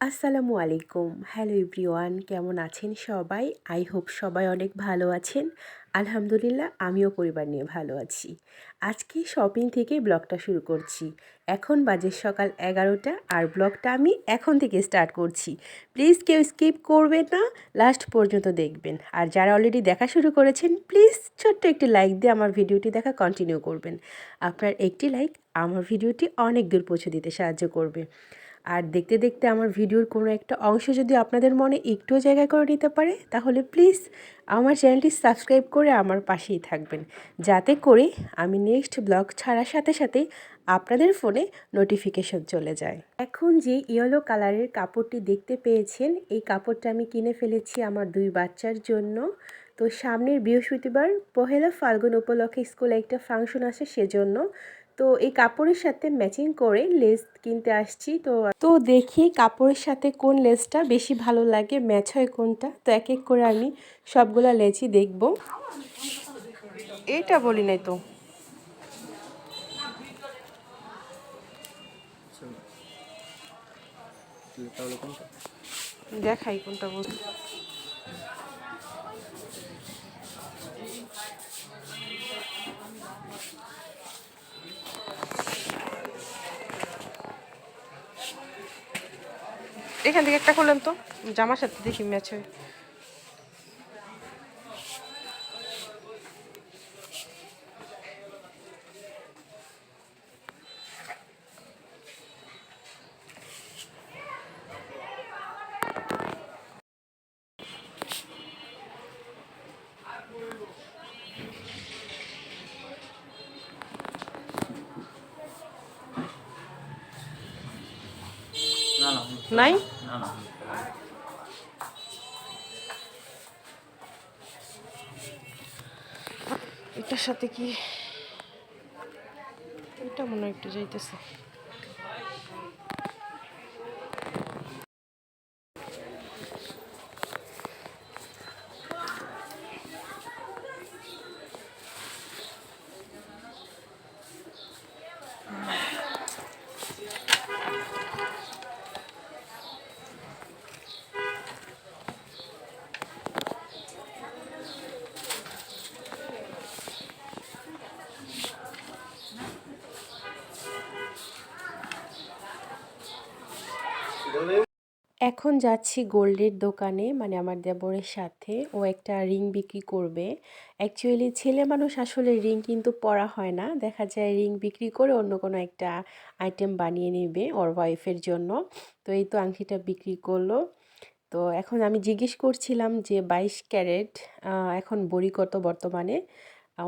আসসালামু আলাইকুম। Hello everyone কেমন আছেন সবাই? আই হোপ সবাই অনেক ভালো আছেন। আলহামদুলিল্লাহ, আমিও পরিবার নিয়ে ভালো আছি। আজকে শপিং থেকে ব্লগটা শুরু করছি। এখন বাজে সকাল এগারোটা আর ব্লগটা আমি এখন থেকে স্টার্ট করছি। প্লিজ কেউ স্কিপ করবেন না লাস্ট পর্যন্ত দেখবেন। আর যারা অলরেডি দেখা শুরু করেছেন প্লিজ ছোট্ট একটি লাইক দিয়ে আমার ভিডিওটি দেখা কন্টিনিউ করবেন। আপনার একটি লাইক আমার ভিডিওটি অনেক দূর পৌঁছে দিতে সাহায্য করবে। আর দেখতে দেখতে আমার ভিডিওর কোনো একটা অংশ যদি আপনাদের মনে একটুও জায়গা করে নিতে পারে, তাহলে প্লিজ আমার চ্যানেলটি সাবস্ক্রাইব করে আমার পাশেই থাকবেন। যাতে করে আমি নেক্সট ব্লগ ছাড়ার সাথে সাথে আপনাদের ফোনে নোটিফিকেশন চলে যায়। এখন যে ইয়েলো কালারের কাপড়টি দেখতে পেয়েছেন, এই কাপড়টা আমি কিনে ফেলেছি আমার দুই বাচ্চার জন্য। তো সামনের বৃহস্পতিবার পহেলা ফাল্গুন উপলক্ষে স্কুলে একটা ফাংশন আছে সেজন্য তো এই কাপড়ের সাথে ম্যাচিং করে লেস কিনতে আসছি। তো তো দেখি কাপড়ের সাথে কোন লেসটা বেশি ভালো লাগে ম্যাচ হয় কোনটা? তো এক এক করে আমি সবগুলা লেসই দেখব। এইটা বলি নাই তো। দেখাই কোনটা বলছি এখান থেকে একটা করলেন তো। জামার সাথে দেখি ম্যাচ হয়। নাই? এটার সাথে কি? এটা মনে হয় একটু যাইতেছে। এখন যাচ্ছি গোল্ডের দোকানে মানে আমার দেবরের সাথে। ও একটা রিং বিক্রি করবে। অ্যাকচুয়ালি ছেলে মানুষ আসলে রিং কিন্তু পরা হয় না। দেখা যায় রিং বিক্রি করে অন্য কোনো একটা আইটেম বানিয়ে নেবে ওর ওয়াইফের জন্য। তো এই তো আংটিটা বিক্রি করল। তো এখন আমি জিজ্ঞেস করছিলাম যে বাইশ ক্যারেট এখন বড়ি কত বর্তমানে?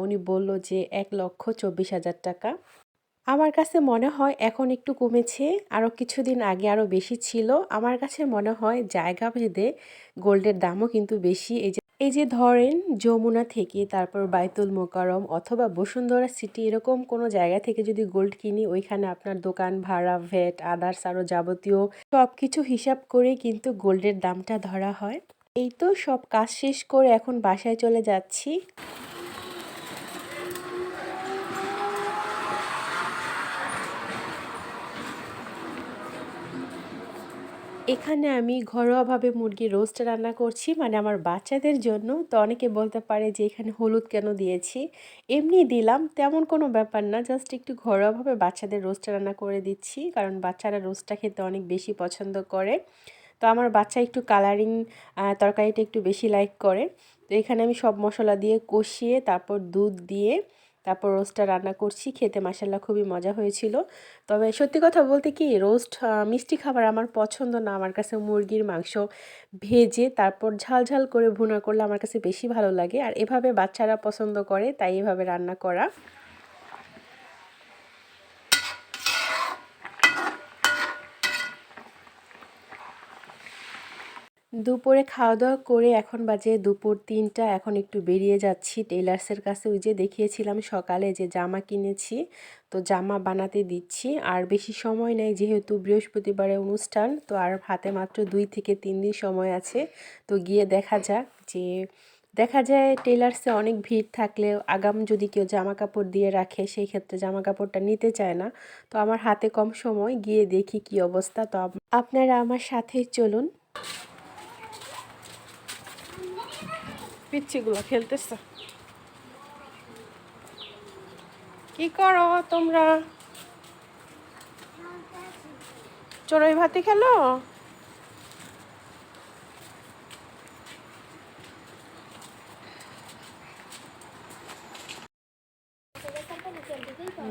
উনি বলল যে এক লক্ষ চব্বিশ হাজার টাকা। আমার কাছে মনে হয় এখন একটু কমেছে আরও কিছুদিন আগে আরও বেশি ছিল। আমার কাছে মনে হয় জায়গা ভেদে গোল্ডের দামও কিন্তু বেশি। এই যে এই যে ধরেন যমুনা থেকে তারপর বাইতুল মোকারম অথবা বসুন্ধরা সিটি এরকম কোনো জায়গা থেকে যদি গোল্ড কিনি, ওইখানে আপনার দোকান, ভাড়া ভ্যাট আদার্স আরও যাবতীয় সব কিছু হিসাব করে কিন্তু গোল্ডের দামটা ধরা হয়। এই তো সব কাজ শেষ করে এখন বাসায় চলে যাচ্ছি। এখানে আমি ঘরোয়াভাবে মুরগির রোস্ট রান্না করছি। মানে আমার বাচ্চাদের জন্য। তো অনেকে বলতে পারে যে, এখানে হলুদ কেন দিয়েছি? এমনি দিলাম। তেমন কোনো ব্যাপার না। জাস্ট একটু ঘরোয়াভাবে বাচ্চাদের রোস্ট রান্না করে দিচ্ছি। কারণ বাচ্চারা রোস্টটা খেতে অনেক বেশি পছন্দ করে। তো আমার বাচ্চা একটু কালারিং তরকারিটা একটু বেশি লাইক করে। তো এখানে আমি সব মশলা দিয়ে কষিয়ে তারপর দুধ দিয়ে তারপর রোস্টটা রান্না করছি, খেতে মাসাল্লা খুবই মজা হয়েছিল। তবে সত্যি কথা বলতে কি, রোস্ট মিষ্টি খাবার আমার পছন্দ না। আমার কাছে মুরগির মাংস ভেজে তারপর ঝাল ঝাল করে ভুনা করলে আমার কাছে বেশি ভালো লাগে। আর এভাবে বাচ্চারা পছন্দ করে, তাই এভাবে রান্না করা। দুপুরে খাওয়া দাওয়া করে এখন বাজে দুপুর তিনটা। এখন একটু বেরিয়ে যাচ্ছি টেলার্সের কাছে। ওই যে দেখিয়েছিলাম সকালে যে জামা কিনেছি, তো জামা বানাতে দিচ্ছি। আর বেশি সময় নেই যেহেতু বৃহস্পতিবারে অনুষ্ঠান, তো আর হাতে মাত্র দুই থেকে তিন দিন সময় আছে। তো গিয়ে দেখা যাক যে, দেখা যায় টেলার্সে অনেক ভিড় থাকলেও আগাম যদি কেউ জামা কাপড় দিয়ে রাখে, সেই ক্ষেত্রে জামা কাপড়টা নিতে চায় না। তো আমার হাতে কম সময়, গিয়ে দেখি কি অবস্থা। তো আপনারা আমার সাথেই চলুন। পিচ্ছিগুলো খেলতেছে। কি করো তোমরা? চড়ুই ভাতি খেলো?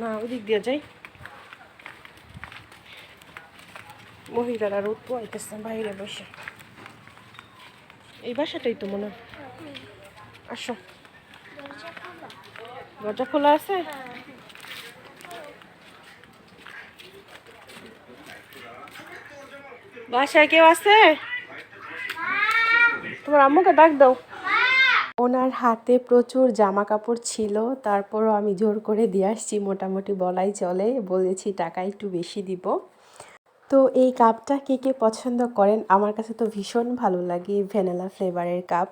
না, ওদিক দিয়ে যাই। মহিলারা রোদ পোয়াইতেছে বাইরে বসে। এই বাসাটাই তো মনে হয়। আসো। দরজা খোলা আছে? বাসায় কেউ আছে? তোমার আম্মুকে ডাক দাও। ওনার হাতে প্রচুর জামা কাপড় ছিল তারপরও আমি জোর করে দিয়ে আসছি মোটামুটি বলাই চলে বলেছি টাকা একটু বেশি দিব। তো এই কাপটা কে কে পছন্দ করেন? আমার কাছে তো ভীষণ ভালো লাগে ভ্যানিলা ফ্লেভারের কাপ।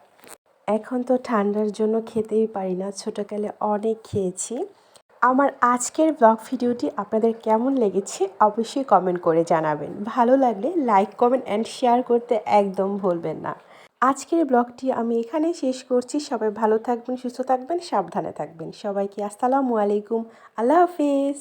এখন তো ঠান্ডার জন্য খেতেই পারি না, ছোটোকালে অনেক খেয়েছি। আমার আজকের ব্লগ ভিডিওটি আপনাদের কেমন লেগেছে অবশ্যই কমেন্ট করে জানাবেন। ভালো লাগলে লাইক কমেন্ট অ্যান্ড শেয়ার করতে একদম ভুলবেন না। আজকের ব্লগটি আমি এখানেই শেষ করছি। সবাই ভালো থাকবেন, সুস্থ থাকবেন, সাবধানে থাকবেন। সবাইকে আসসালামু আলাইকুম। আল্লাহ হাফিজ।